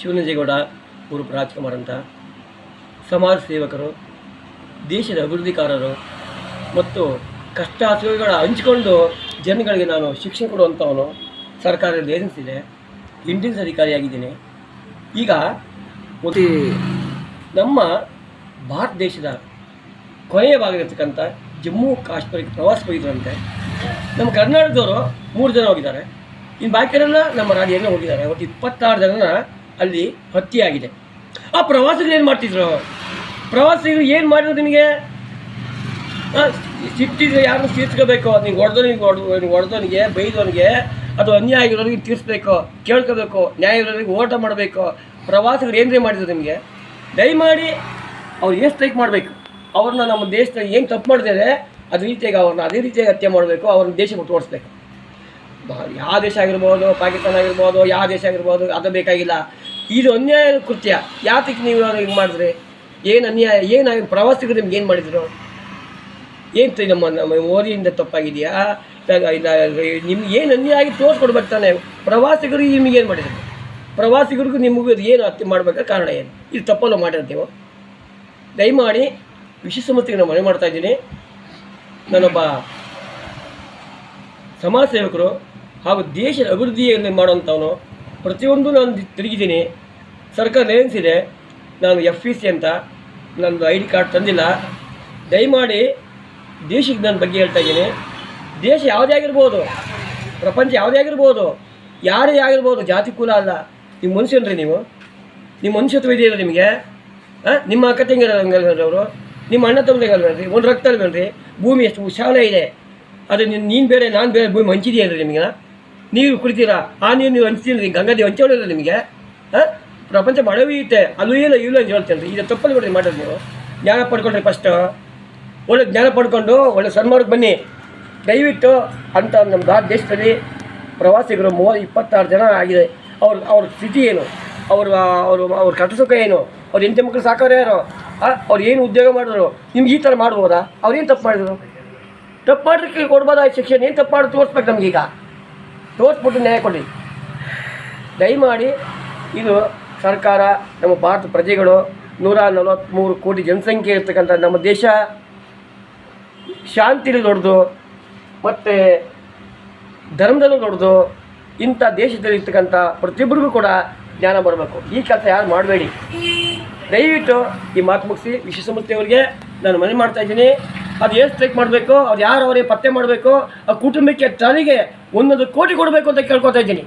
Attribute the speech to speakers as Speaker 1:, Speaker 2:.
Speaker 1: ಶಿವನಂಜೇಗೌಡ ಪೂರ್ವ ರಾಜ್ಕುಮಾರ್ ಅಂತ. ಸಮಾಜ ಸೇವಕರು, ದೇಶದ ಅಭಿವೃದ್ಧಿಕಾರರು ಮತ್ತು ಕಷ್ಟ ಸುಖಗಳ ಹಂಚಿಕೊಂಡು ಜನಗಳಿಗೆ ನಾನು ಶಿಕ್ಷಣ ಕೊಡುವಂಥವನು ಸರ್ಕಾರದ ಏಜೆನ್ಸಿ ಇದೆ. ಇಂಟೆನ್ಸ್ ಅಧಿಕಾರಿಯಾಗಿದ್ದೀನಿ. ಈಗ ನಮ್ಮ ಭಾರತ ದೇಶದ ಕೊನೆಯ ಭಾಗದಲ್ಲಿರ್ತಕ್ಕಂಥ ಜಮ್ಮು ಕಾಶ್ಮೀರಕ್ಕೆ ಪ್ರವಾಸ ಹೋಗಿದ್ರಂತೆ. ನಮ್ಮ ಕರ್ನಾಟಕದವರು ಮೂರು ಜನ ಹೋಗಿದ್ದಾರೆ. ಇನ್ನು ಬಾಕಿಯವರೆಲ್ಲ ನಮ್ಮ ರಾಜ್ಯನ ಹೋಗಿದ್ದಾರೆ. ಒಟ್ಟು ಇಪ್ಪತ್ತಾರು ಜನ ಅಲ್ಲಿ ಹತ್ಯೆಯಾಗಿದೆ. ಆ ಪ್ರವಾಸಿಗರು ಏನು ಮಾಡ್ತಿದ್ರು? ಪ್ರವಾಸಿಗರು ಏನು ಮಾಡಿದ್ರು ನಿಮಗೆ? ಸಿಟ್ಟಿದ್ರೆ ಯಾರನ್ನು ತೀರ್ಸ್ಕೋಬೇಕು? ನೀವು ಹೊಡೆದವನಿಗೆ ಹೊಡೆದು ಹೊಡೆದವನಿಗೆ, ಬೈದವನಿಗೆ ಅದು ಅನ್ಯಾಯ ಆಗಿರೋರಿಗೆ ತೀರಿಸ್ಬೇಕು, ಕೇಳ್ಕೋಬೇಕು, ನ್ಯಾಯ ಇರೋರಿಗೆ ಓಟ ಮಾಡಬೇಕು. ಪ್ರವಾಸಿಗರು ಏನ್ರೇ ಮಾಡಿದ್ರು ನಿಮಗೆ? ದಯಮಾಡಿ ಅವ್ರು ಏನು ಸ್ಟ್ರೈಕ್ ಮಾಡಬೇಕು? ಅವ್ರನ್ನ ನಮ್ಮ ದೇಶದಲ್ಲಿ ಏನು ತಪ್ಪು ಮಾಡಿದ್ದಾರೆ, ಅದೇ ರೀತಿಯಾಗಿ ಅವ್ರನ್ನ ಅದೇ ರೀತಿಯಾಗಿ ಹತ್ಯೆ ಮಾಡಬೇಕು, ಅವ್ರನ್ನ ದೇಶಕ್ಕೆ ತೋರಿಸ್ಬೇಕು ಬ- ಯಾವ ದೇಶ ಆಗಿರ್ಬೋದು, ಪಾಕಿಸ್ತಾನ ಆಗಿರ್ಬೋದು, ಯಾವ ದೇಶ ಆಗಿರ್ಬೋದು, ಅದು ಬೇಕಾಗಿಲ್ಲ. ಇದು ಅನ್ಯಾಯ ಕೃತ್ಯ. ಯಾತಕ್ಕೆ ನೀವು ಹಿಂಗೆ ಮಾಡಿದ್ರಿ? ಏನು ಅನ್ಯಾಯ ಏನಾಗಿ ಪ್ರವಾಸಿಗರು ನಿಮ್ಗೆ ಏನು ಮಾಡಿದ್ರು? ಏನು ನಮ್ಮ ನಮ್ಮ ಮೋದಿಯಿಂದ ತಪ್ಪಾಗಿದೆಯಾ? ಇಲ್ಲ ನಿಮ್ಗೆ ಏನು ಅನ್ಯಾಯ ಆಗಿ ತೋರಿಸ್ಕೊಡ್ಬರ್ತಾನೆ ಪ್ರವಾಸಿಗರಿಗೆ ನಿಮ್ಗೆ ಏನು ಮಾಡಿದ್ರು? ಪ್ರವಾಸಿಗರಿಗೂ ನಿಮಗೂ ಅದು ಏನು ಹತ್ಯೆ ಮಾಡ್ಬೇಕಾದ್ರೆ ಕಾರಣ ಏನು? ಇದು ತಪ್ಪಲ್ಲ ಮಾಡಿರ್ತೀವೋ ದಯಮಾಡಿ ವಿಶ್ವ ಸಂಸ್ಥೆಗೆ ನಾನು ಮನವಿ ಮಾಡ್ತಾಯಿದ್ದೀನಿ ನಾನೊಬ್ಬ ಸಮಾಜ ಸೇವಕರು ಹಾಗೂ ದೇಶದ ಅಭಿವೃದ್ಧಿಯಲ್ಲಿ ಮಾಡುವಂಥವನು ಪ್ರತಿಯೊಂದು ನಾನು ತಿರುಗಿದ್ದೀನಿ. ಸರ್ಕಾರ ನೇಮಿಸಿದೆ ನಾನು ಎಫ್ ಇ ಸಿ ಅಂತ. ನನ್ನದು ಐ ಡಿ ಕಾರ್ಡ್ ತಂದಿಲ್ಲ. ದಯಮಾಡಿ ದೇಶಕ್ಕೆ ನನ್ನ ಬಗ್ಗೆ ಹೇಳ್ತಾ ಇದ್ದೀನಿ. ದೇಶ ಯಾವುದೇ ಆಗಿರ್ಬೋದು, ಪ್ರಪಂಚ ಯಾವುದೇ ಆಗಿರ್ಬೋದು, ಯಾರೇ ಆಗಿರ್ಬೋದು, ಜಾತಿ, ಕುಲ ಅಲ್ಲ. ನೀವು ಮನುಷ್ಯನ್ರಿ ನೀವು. ನಿಮ್ಮ ಮನುಷ್ಯತ್ವ ಇದೆಯಲ್ಲ ನಿಮಗೆ? ಹಾಂ? ನಿಮ್ಮ ಅಕ್ಕ ತಂಗಿರಲ್ವೇನ್ರಿ ಅವರು? ನಿಮ್ಮ ಅಣ್ಣ ತಮ್ಮದಿಗಲ್ವೇನ್ರಿ ಒಂದು ರಕ್ತ ಅಲ್ವೇನ್ರಿ? ಭೂಮಿ ಎಷ್ಟು ವಿಶಾಲ ಇದೆ. ಅದು ನೀನು ನೀನು ಬೇರೆ, ನಾನು ಬೇರೆ ಭೂಮಿ ಹಂಚಿದೆಯಲ್ಲ ನಿಮಗೆ? ನೀರು ಕುಡಿತೀರಾ? ಆ ನೀರು ನೀವು ಹಂಚ್ತೀನಿ ಗಂಗಾದಿ ಹಂಚೋಳಿಲ್ಲ ನಿಮಗೆ? ಹಾಂ? ಪ್ರಪಂಚ ಮಳವಿಯುತ್ತೆ ಅಲ್ಲೂ ಇಲ್ಲ, ಇಲ್ಲೂ ಅಂತ ಹೇಳ್ತೇನೆ ಈಗ ತಪ್ಪಲ್ಲಿ ಬಿಡ್ರಿ ಮಾಡೋದು ನೀವು. ಜ್ಞಾನ ಪಡ್ಕೊಳ್ರಿ ಫಸ್ಟು ಒಳ್ಳೆ ಜ್ಞಾನ ಪಡ್ಕೊಂಡು, ಒಳ್ಳೆ ಸನ್ಮಾನಕ್ಕೆ ಬನ್ನಿ. ದಯವಿಟ್ಟು ಅಂತ ನಮ್ಮ ಭಾರತ ದೇಶದಲ್ಲಿ ಪ್ರವಾಸಿಗರು ಮೂವ ಇಪ್ಪತ್ತಾರು ಜನ ಆಗಿದೆ. ಅವ್ರ ಅವ್ರ ಸ್ಥಿತಿ ಏನು? ಅವ್ರ ಅವರು ಅವ್ರ ಕಷ್ಟ ಸುಖ ಏನು? ಅವ್ರು ಎಂಟು ಮಕ್ಕಳು ಸಾಕೋರು ಯಾರು? ಅವ್ರು ಏನು ಉದ್ಯೋಗ ಮಾಡಿದ್ರು? ನಿಮ್ಗೆ ಈ ಥರ ಮಾಡ್ಬೋದಾ? ಅವ್ರೇನು ತಪ್ಪು ಮಾಡಿದ್ರು? ತಪ್ಪು ಮಾಡೋಕ್ಕೆ ಕೊಡ್ಬೋದಾ ಶಿಕ್ಷಣ ಏನು ತಪ್ಪು ಮಾಡಿ ತೋರಿಸ್ಬೇಕು ನಮಗೀಗ ತೋರಿಸ್ಬಿಟ್ಟು ನ್ಯಾಯ ಕೊಡಿ ದಯಮಾಡಿ ಇದು ಸರ್ಕಾರ, ನಮ್ಮ ಭಾರತ ಪ್ರಜೆಗಳು ನೂರ ನಲವತ್ತ್ಮೂರು ಕೋಟಿ ಜನಸಂಖ್ಯೆ ಇರ್ತಕ್ಕಂಥ ನಮ್ಮ ದೇಶ ಶಾಂತಿಲಿ ದೊಡ್ಡದು ಮತ್ತು ಧರ್ಮದಲ್ಲೂ ದೊಡ್ಡದು ಇಂಥ ದೇಶದಲ್ಲಿ ಇರ್ತಕ್ಕಂಥ ಪ್ರತಿಯೊಬ್ಬರಿಗೂ ಕೂಡ ಜ್ಞಾನ ಬರಬೇಕು. ಈ ಕೆಲಸ ಯಾರು ಮಾಡಬೇಡಿ. ದಯವಿಟ್ಟು ಈ ಮಾತು ಮುಗಿಸಿ ವಿಶ್ವಸಂಸ್ಥೆಯವರಿಗೆ ನಾನು ಮನವಿ ಮಾಡ್ತಾ ಇದ್ದೀನಿ. ಅದು ಏನು ಸ್ಟ್ರೈಕ್ ಮಾಡಬೇಕು? ಅವ್ರು ಯಾರು ಅವರೇ ಪತ್ತೆ ಮಾಡಬೇಕು? ಆ ಕುಟುಂಬಕ್ಕೆ ತಲೆಗೆ ಒಂದೊಂದು ಕೋಟಿ ಕೊಡಬೇಕು ಅಂತ ಕೇಳ್ಕೊತಾ ಇದ್ದೀನಿ.